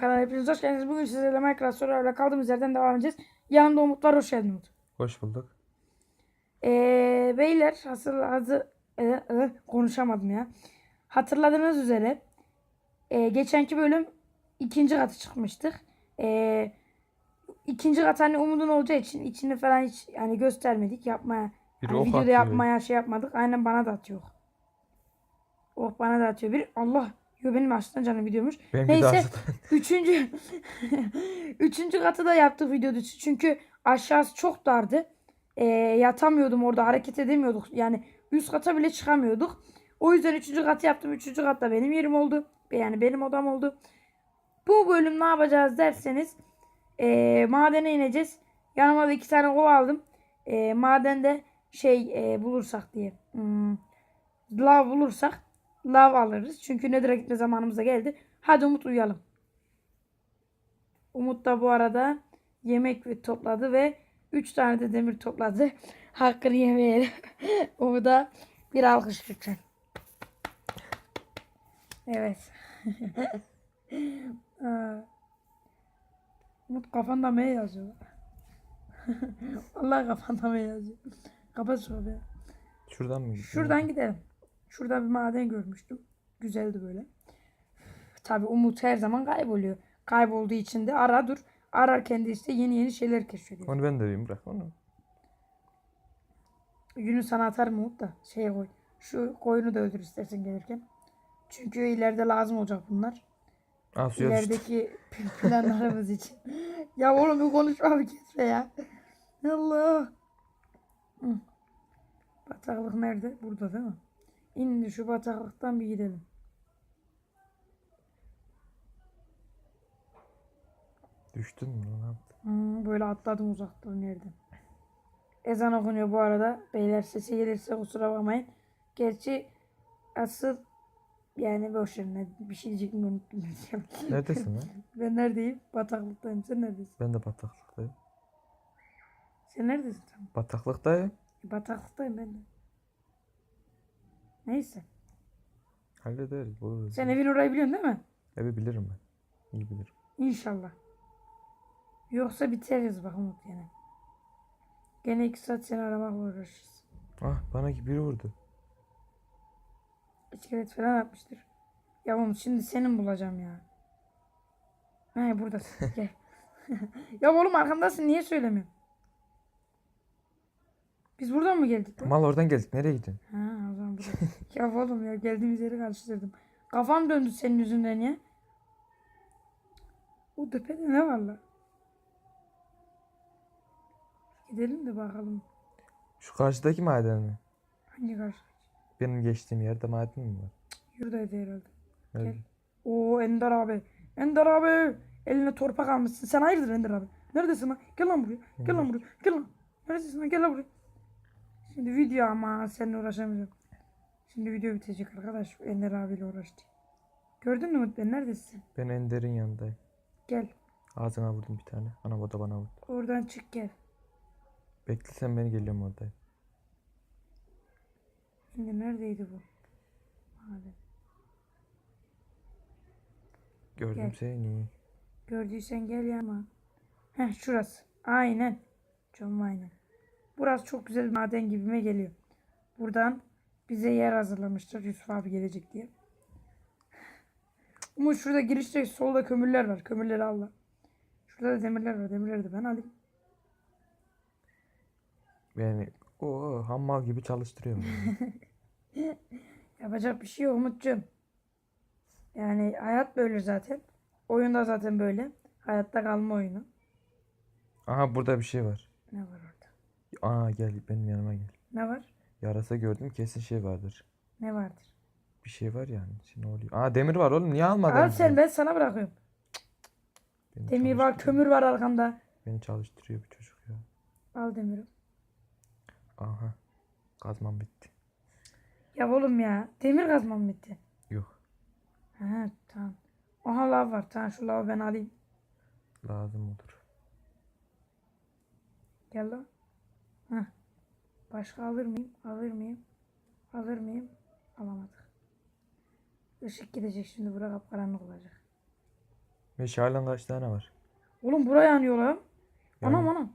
Kanal hepiniz hoş geldiniz. Bugün sizlerle Minecraft sorularla kaldığımız yerden devam edeceğiz. Yanımda Umut var. Hoş geldin Umut. Hoş bulduk. Ee, beyler hazır, hazır e, e, konuşamadım ya. Hatırladığınız üzere e, geçenki bölüm ikinci katı çıkmıştık. E, ikinci kat hani Umut'un olacağı için içini falan hiç yani göstermedik. Yapmaya Biri hani videoda atıyor. yapmaya şey yapmadık. Aynen bana da atıyor. Oh bana da atıyor. Bir Allah. Yo benim aslında canım videomuş. Benim Neyse. Üçüncü üçüncü katı da yaptık videoda. Çünkü aşağısı çok dardı. Ee, yatamıyordum orada hareket edemiyorduk. Yani üst kata bile çıkamıyorduk. O yüzden üçüncü katı yaptım. Üçüncü katta benim yerim oldu. Yani benim odam oldu. Bu bölüm ne yapacağız derseniz ee, madene ineceğiz. Yanıma da iki tane kova aldım. Ee, madende şey ee, bulursak diye. Hmm, lav bulursak lav alırız. Çünkü Nether'a gitme zamanımız da geldi. Hadi Umut uyuyalım. Umut da bu arada yemek ve topladı ve 3 tane de demir topladı. Hakkını yemeyelim. Umut'a bir alkış lütfen. Evet. Umut kafanda M yazıyor. Allah kafanda M yazıyor. Kapat şu kapıyı. Şuradan mı? Şuradan gidelim. Şurada bir maden görmüştüm. Güzeldi böyle. Tabi Umut her zaman kayboluyor. Kaybolduğu için de ara dur. Ararken de işte yeni yeni şeyler keşfediyor. Onu ben de vereyim bırak onu. Günü sana atarım Umut da şeye koy. Şu koyunu da öldür istersen gelirken. Çünkü ileride lazım olacak bunlar. Düştü. İlerideki planlarımız için. ya oğlum bir konuşma bir kesme ya. Allah. Bataklık nerede? Burada değil mi? İndi şu bataklıktan bir gidelim. Düştün mü lan? Hmm, böyle atladım uzaktan yerden. Ezan okunuyor bu arada. Beyler sesi gelirse kusura bakmayın. Gerçi asıl yani boş ver, bir şey diyecektim unuttum. Neredesin lan? ben neredeyim? Bataklıktayım. Sen neredesin? Ben de bataklıktayım. Sen neredesin? Tamam. Bataklıktayım. Bataklıktayım ben de. Neyse. Hallederiz. Buluruz. Sen evin orayı biliyorsun değil mi? Evi bilirim ben. İyi bilirim. İnşallah. Yoksa biteriz bak Umut yine. Gene iki saat seni aramakla uğraşırız. Ah bana ki biri vurdu. İskelet falan atmıştır. Ya Umut şimdi senin bulacağım ya. He buradasın. Gel. ya oğlum arkamdasın niye söylemiyorsun? Biz buradan mı geldik? Mal oradan geldik. Nereye gidiyorsun? Ha burada. ya oğlum ya geldiğimiz yeri karıştırdım. Kafam döndü senin yüzünden ya. O tepede ne var la? Gidelim de bakalım. Şu karşıdaki maden mi? Hangi karşı? Benim geçtiğim yerde maden mi var? Yurdaydı herhalde. Nerede? Oo Ender abi. Ender abi. Eline torpak almışsın. Sen hayırdır Ender abi? Neredesin lan? Gel lan buraya. Gel lan buraya. Gel lan. Neredesin lan? Gel lan buraya. Şimdi video ama seninle uğraşamayacağım. Şimdi video bitecek arkadaş. Ender abiyle uğraştı. Gördün mü Umut ben neredesin? Ben Ender'in yanındayım. Gel. Ağzına vurdum bir tane. Ana o da bana vurdu. Oradan çık gel. Bekle sen beni geliyorum oradayım. Şimdi neredeydi bu? Hadi. Gördüm Gel. seni. Gördüysen gel ya ama. Heh şurası. Aynen. Çok aynen. Burası çok güzel bir maden gibime geliyor. Buradan bize yer hazırlamışlar Yusuf abi gelecek diye. Ama şurada girişte solda kömürler var. Kömürleri al. Şurada da demirler var. Demirleri de ben alayım. Yani o hammal gibi çalıştırıyorum. yani. Yapacak bir şey yok Umut'cum. Yani hayat böyle zaten. Oyunda zaten böyle. Hayatta kalma oyunu. Aha burada bir şey var. Ne var orada? Aa gel benim yanıma gel. Ne var? Yarasa gördüm kesin şey vardır. Ne vardır? Bir şey var yani. Şimdi ne oluyor? Aa demir var oğlum niye almadın? Al sen ben sana bırakıyorum. Beni Demir var, çalıştırıyor. kömür var arkanda. Beni çalıştırıyor bu çocuk ya. Al demiri. Aha. Kazmam bitti. Ya oğlum ya. Demir kazmam bitti. Yok. Ha tamam. Aha lav var. Tamam şu lavı ben alayım. Lazım olur. Gel lan. Heh. Başka alır mıyım? Alır mıyım? Alır mıyım? Alamadık. Işık gidecek şimdi. Bura kapkaranlık olacak. Meşalen kaç tane var? Oğlum buraya yanıyor lan. Anam Yani anam.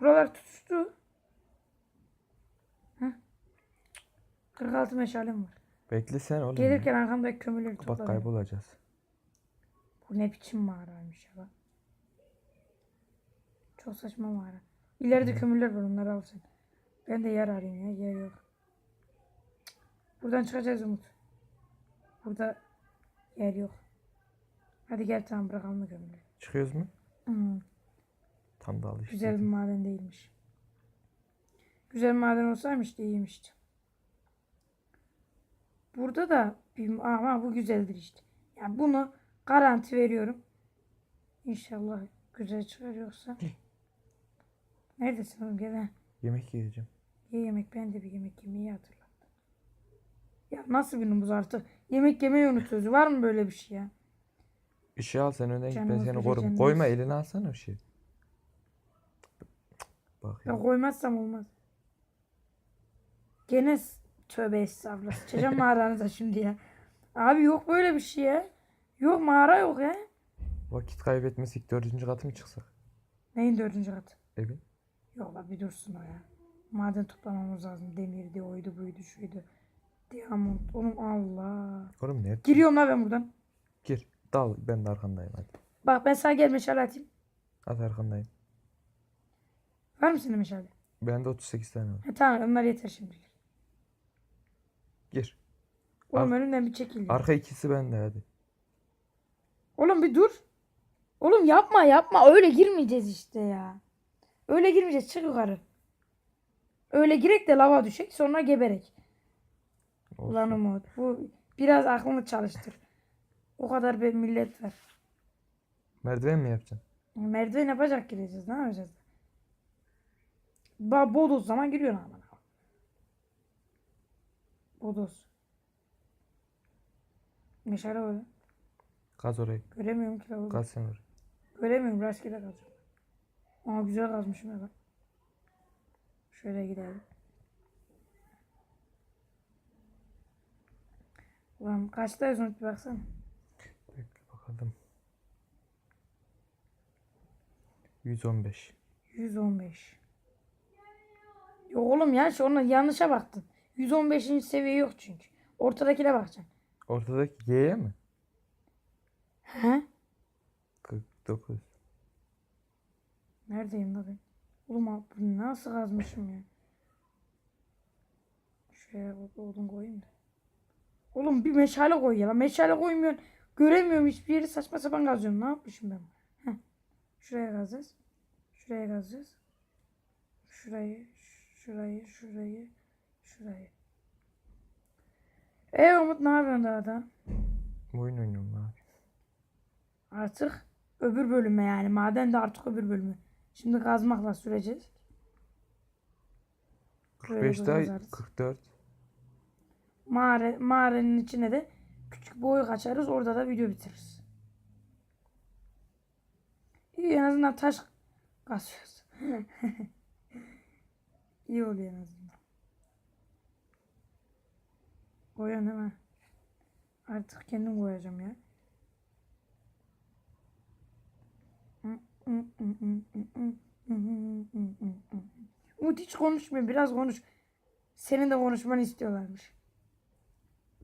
Buralar tutuştu. Heh. 46 meşalem var. Bekle sen oğlum. Gelirken arkamdaki kömürleri Bak topladım. kaybolacağız. Bu ne biçim mağaraymış ya bak. Çok saçma mağara. İleride kömürler var onları al sen. Ben de yer arayayım ya yer yok. Buradan çıkacağız Umut. Burada yer yok. Hadi gel tamam bırakalım da kömürleri. Çıkıyoruz mu? Hmm, Tam da al işte. güzel bir maden değilmiş. Güzel maden olsaymış da iyiymişti. Burada da bir ama bu güzeldir işte. Yani bunu garanti veriyorum. İnşallah güzel çıkar yoksa. Neredesin oğlum gel. Yemek yiyeceğim. Ye yemek ben de bir yemek yemeyi hatırlattım. Ya nasıl bir numuz artık? Yemek yemeyi unutuyoruz. Var mı böyle bir şey ya? Işığı al sen önden git ben Canımız seni bile korurum. canımız. Koyma elini alsana ışığı. Bak Ya ya. koymazsam olmaz. Gene s- tövbe estağfurullah. Sıçacağım mağaranıza şimdi ya. Abi yok böyle bir şey ya. Yok mağara yok ya. Vakit kaybetmesek dördüncü katı mı çıksak? Neyin dördüncü katı? Evin. Yok la bir dursun o ya. Maden toplamamız lazım. Demirdi, oydu, buydu, şuydu. Diamond. Oğlum Allah. Oğlum nerede? Giriyorum la ben buradan. Gir. Dal. Ben de arkandayım hadi. Bak ben sana gel meşale atayım. At arkandayım. Var mı senin meşale? Bende 38 tane var. Ha, tamam onlar yeter şimdi. Gir. Oğlum Ar- önümden bir çekil. Arka ikisi bende hadi. Oğlum bir dur. Oğlum yapma yapma. Öyle girmeyeceğiz işte ya. Öyle girmeyeceğiz. Çık yukarı. Öyle girek de lava düşek sonra geberek. Olsun. Ulan Umut bu biraz aklını çalıştır. O kadar bir millet var. Merdiven mi yapacaksın? Merdiven yapacak gireceğiz. Ne yapacağız? Ba bodoz zaman giriyor ama. Bodoz. Meşale öyle. Kaz orayı. Göremiyorum ki. Kaz sen orayı. Göremiyorum rastgele kazıyorum. Aa güzel kazmışım ya bak. Şöyle gidelim. Ulan kaçtayız Umut bir baksana. Bekle bakalım. 115. 115. Yok oğlum ya şu ona yanlışa baktın. 115. seviye yok çünkü. Ortadakine bakacaksın. Ortadaki Y'ye mi? He? 49. Neredeyim la ben? Oğlum abi bunu nasıl kazmışım ya? Şuraya bak odun koyayım da. Oğlum bir meşale koy ya. lan. Meşale koymuyorsun. Göremiyorum hiçbir yeri saçma sapan kazıyorum. Ne yapmışım ben? Heh. Şuraya kazacağız. Şuraya kazacağız. Şurayı, şurayı, şurayı, şurayı. Eee Umut ne yapıyorsun daha da? Oyun oynuyorum abi. Artık öbür bölüme yani. Maden de artık öbür bölümü. Şimdi kazmakla süreceğiz. Böyle 45 daha kazarız. 44. Mağara, mağaranın içine de küçük boy kaçarız. Orada da video bitiririz. İyi en azından taş kazıyoruz. İyi oluyor en azından. Değil mi? Artık kendim koyacağım ya. Umut hiç konuşmuyor. Biraz konuş. Senin de konuşmanı istiyorlarmış.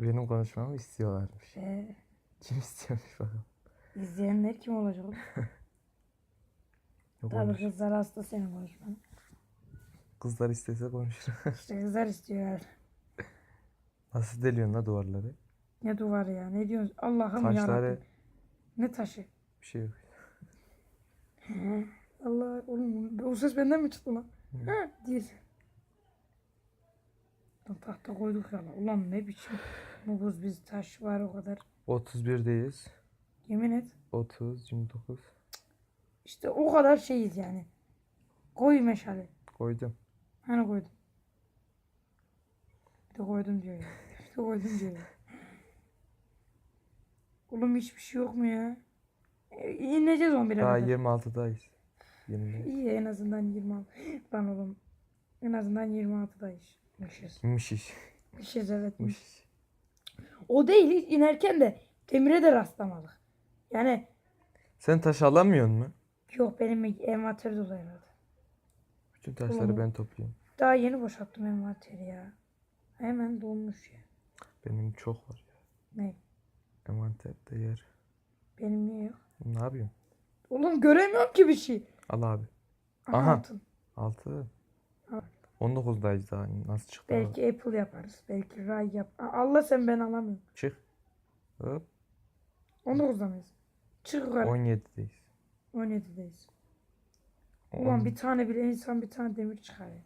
Benim konuşmamı istiyorlarmış. Ee, Kim istiyormuş bakalım. izleyenler kim olacak? Yok Tabii kızlar hasta senin konuşmanı. Kızlar istese konuşur. İşte kızlar istiyor. Nasıl deliyorsun la duvarları? Ne duvarı ya? Ne diyorsun? Allah'ım Taşları yarabbim. Ne taşı? bir şey yok. Allah oğlum o ses benden mi çıktı lan? Hı. Ha değil. Lan tahta koyduk ya lan. Ulan ne biçim bu buz biz taş var o kadar. 31'deyiz. Yemin et. 30, 29. İşte o kadar şeyiz yani. Koy meşale. Koydum. Hani koydum? Bir de koydum diyor ya. Bir de koydum diyor ya. Oğlum hiçbir şey yok mu ya? E, ineceğiz 11'e Daha kadar. 26'dayız. 20. İyi en azından 26. Lan oğlum. En azından 26'dayız. Mişiz. Mişiz evet. Mışış. O değil hiç inerken de demire de rastlamadık. Yani Sen taş alamıyor mu? Yok benim envanter dolu herhalde. Bütün taşları Oğlum. ben topluyorum. Daha yeni boşalttım envanteri ya. Hemen dolmuş ya. Benim çok var ya. Ne? Envanterde yer. Benim niye yok? Ne yapıyorsun? Oğlum göremiyorum ki bir şey. Al abi. Aha, altın. 6. Al. 19'dayız daha. Nasıl çıktı? Belki Apple yaparız. Belki Ray yap. Aa, Allah sen ben alamıyorum. Çık. Hop. 19'da mıyız? Çık yukarı. 17'deyiz. 17'deyiz. On- Ulan bir tane bile insan bir tane demir çıkarıyor.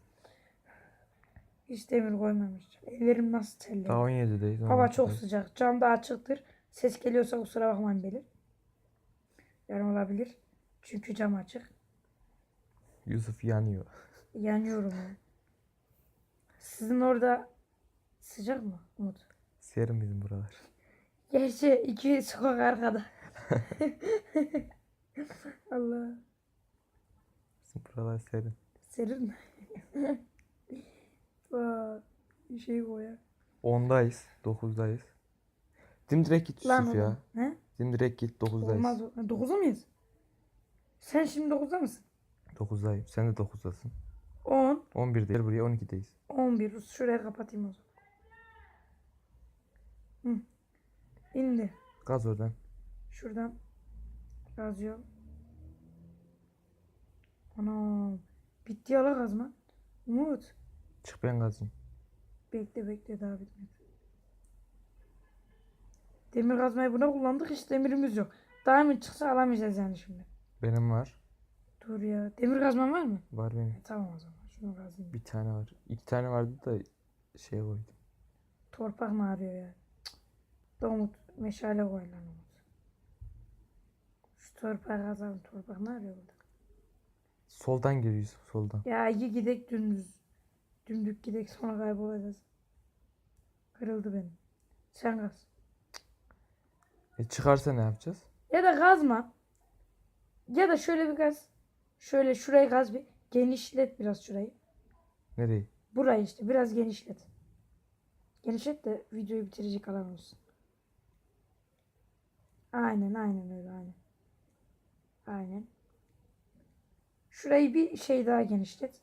Hiç demir koymamış. Ellerim nasıl terliyor. Daha 17'deyiz. Hava çok 16'dayız. sıcak. Cam da açıktır. Ses geliyorsa kusura bakmayın belir. Yarım olabilir. Çünkü cam açık. Yusuf yanıyor. Yanıyorum ya. Sizin orada sıcak mı Umut? Serin bizim buralar. Gerçi iki sokak arkada. Allah. Bizim buralar serin. Serin mi? Bir şey koyar. 10'dayız. 9'dayız. Dimdirek git Lan Yusuf ya. oğlum. He? Dimdirek git 9'dayız. Olmaz. o- Ha, Dokuzda mıyız? Sen şimdi dokuzda mısın? 9'dayım. Sen de 9'dasın. 10, 11'deyiz. Buraya 12'deyiz. 11. Şuraya kapatayım o zaman. Hı. İndi. Gaz oradan. Şuradan yazıyorum. Anam. Bitti yala kazma. Umut. Çık ben gazayım. Bekle bekle daha bitmedi. Demir kazmayı buna kullandık hiç demirimiz yok. Diamond çıksa alamayacağız yani şimdi. Benim var. Dur ya. Demir kazman var mı? Var benim. E, tamam o zaman. Şunu kazayım. Bir tane var. İki tane vardı da şey koydum. Torpak mı arıyor ya? Cık. Umut meşale koy lan Umut. Şu torpağı kazalım. Torpak ne arıyor burada? Soldan gir Yusuf soldan. Ya iyi gidek dümdüz. Dümdük gidek sonra kaybolacağız. Kırıldı benim. Sen kaz. E çıkarsa ne yapacağız? Ya da kazma. Ya da şöyle bir kaz. Şöyle şurayı kaz bir. Genişlet biraz şurayı. Nereye? Burayı işte biraz genişlet. Genişlet de videoyu bitirecek alan olsun. Aynen aynen öyle aynen. Aynen. Şurayı bir şey daha genişlet.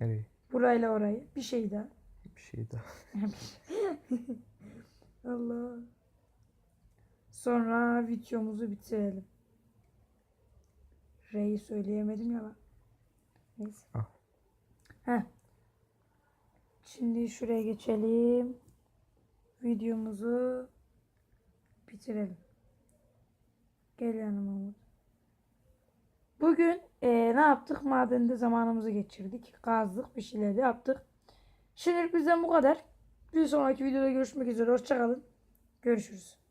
Nereye? Burayla orayı. Bir şey daha. Bir şey daha. Allah. Sonra videomuzu bitirelim. R'yi söyleyemedim ya lan. Neyse. Ah. Heh. Şimdi şuraya geçelim. Videomuzu bitirelim. Gel yanıma Umut. Bugün eee, ne yaptık? Madende zamanımızı geçirdik. Kazdık, bir şeyler yaptık. Şimdilik bizden bu kadar. Bir sonraki videoda görüşmek üzere. Hoşçakalın. Görüşürüz.